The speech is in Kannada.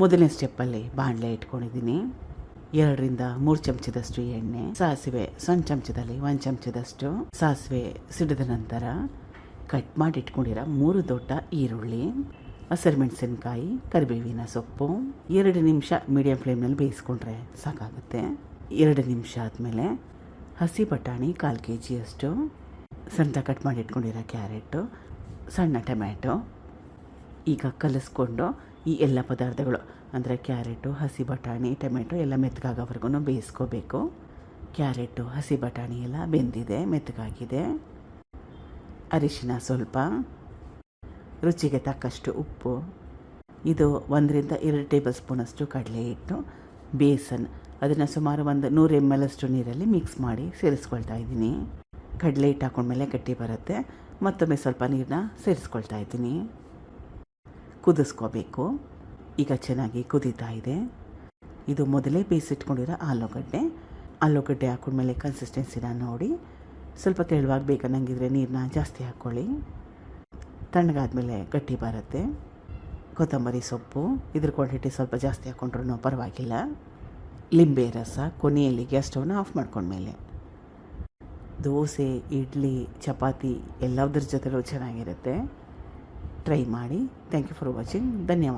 ಮೊದಲನೇ ಸ್ಟೆಪ್ಪಲ್ಲಿ ಬಾಣಲೆ ಇಟ್ಕೊಂಡಿದ್ದೀನಿ. ಎರಡರಿಂದ ಮೂರು ಚಮಚದಷ್ಟು ಎಣ್ಣೆ, ಸಾಸಿವೆ ಸಣ್ಣ ಚಮಚದಲ್ಲಿ ಒಂದು ಚಮಚದಷ್ಟು, ಸಾಸಿವೆ ಸಿಡಿದ ನಂತರ ಕಟ್ ಮಾಡಿ ಇಟ್ಕೊಂಡಿರೋ ಮೂರು ದೊಡ್ಡ ಈರುಳ್ಳಿ ಹಸಿರು ಮೆಣಸಿನ್ಕಾಯಿ ಕರಿಬೇವಿನ ಸೊಪ್ಪು, ಎರಡು ನಿಮಿಷ ಮೀಡಿಯಂ ಫ್ಲೇಮ್ನಲ್ಲಿ ಬೇಯಿಸ್ಕೊಂಡ್ರೆ ಸಾಕಾಗುತ್ತೆ. ಎರಡು ನಿಮಿಷ ಆದಮೇಲೆ ಹಸಿ ಬಟಾಣಿ ಕಾಲು ಕೆ ಜಿಯಷ್ಟು ಸಣ್ಣ ಕಟ್ ಮಾಡಿ ಇಟ್ಕೊಂಡಿರೋ ಕ್ಯಾರೆಟು ಸಣ್ಣ ಟೊಮ್ಯಾಟೊ, ಈಗ ಕಲಿಸ್ಕೊಂಡು ಈ ಎಲ್ಲ ಪದಾರ್ಥಗಳು, ಅಂದರೆ ಕ್ಯಾರೆಟು, ಹಸಿ ಬಟಾಣಿ, ಟೊಮೆಟೊ ಎಲ್ಲ ಮೆತ್ತಗಾಗೋವರೆಗೂ ಬೇಯಿಸ್ಕೋಬೇಕು. ಕ್ಯಾರೆಟು, ಹಸಿ ಬಟಾಣಿ ಎಲ್ಲ ಬೆಂದಿದೆ, ಮೆತ್ತಗಾಗಿದೆ. ಅರಿಶಿನ ಸ್ವಲ್ಪ, ರುಚಿಗೆ ತಕ್ಕಷ್ಟು ಉಪ್ಪು, ಇದು ಒಂದರಿಂದ ಎರಡು ಟೇಬಲ್ ಸ್ಪೂನಷ್ಟು ಕಡಲೆ ಹಿಟ್ಟು, ಬೇಸನ್, ಅದನ್ನು ಸುಮಾರು ಒಂದು ನೂರು ಎಂ ಎಲ್ ಅಷ್ಟು ನೀರಲ್ಲಿ ಮಿಕ್ಸ್ ಮಾಡಿ ಸೇರಿಸ್ಕೊಳ್ತಾ ಇದ್ದೀನಿ. ಕಡಲೆ ಹಿಟ್ಟು ಹಾಕೊಂಡ್ಮೇಲೆ ಗಟ್ಟಿ ಬರುತ್ತೆ, ಮತ್ತೊಮ್ಮೆ ಸ್ವಲ್ಪ ನೀರನ್ನ ಸೇರಿಸ್ಕೊಳ್ತಾ ಇದ್ದೀನಿ. ಕುದಿಸ್ಕೋಬೇಕು. ಈಗ ಚೆನ್ನಾಗಿ ಕುದೀತಾ ಇದೆ. ಇದು ಮೊದಲೇ ಬೇಯಿಸಿಟ್ಕೊಂಡಿರೋ ಆಲೂಗಡ್ಡೆ. ಆಲೂಗಡ್ಡೆ ಹಾಕೊಂಡ್ಮೇಲೆ ಕನ್ಸಿಸ್ಟೆನ್ಸಿನ ನೋಡಿ. ಸ್ವಲ್ಪ ತೆಳುವಾಗಿ ಬೇಕನ್ನಂಗಿದ್ರೆ ನೀರನ್ನ ಜಾಸ್ತಿ ಹಾಕ್ಕೊಳ್ಳಿ. ತಣ್ಣಗಾದ್ಮೇಲೆ ಗಟ್ಟಿ ಬರುತ್ತೆ. ಕೊತ್ತಂಬರಿ ಸೊಪ್ಪು, ಇದ್ರ ಕ್ವಾಂಟಿಟಿ ಸ್ವಲ್ಪ ಜಾಸ್ತಿ ಹಾಕ್ಕೊಂಡ್ರೂ ಪರವಾಗಿಲ್ಲ. ಲಿಂಬೆ ರಸ ಕೊನೆಯಲ್ಲಿ ಗ್ಯಾಸ್ ಸ್ಟವ್ನ ಆಫ್ ಮಾಡ್ಕೊಂಡ್ಮೇಲೆ. ದೋಸೆ, ಇಡ್ಲಿ, ಚಪಾತಿ ಎಲ್ಲದ್ರ ಜೊತೆಲೂ ಚೆನ್ನಾಗಿರುತ್ತೆ. ಟ್ರೈ ಮಾಡಿ. ಥ್ಯಾಂಕ್ ಯು ಫಾರ್ ವಾಚಿಂಗ್ ಧನ್ಯವಾದ.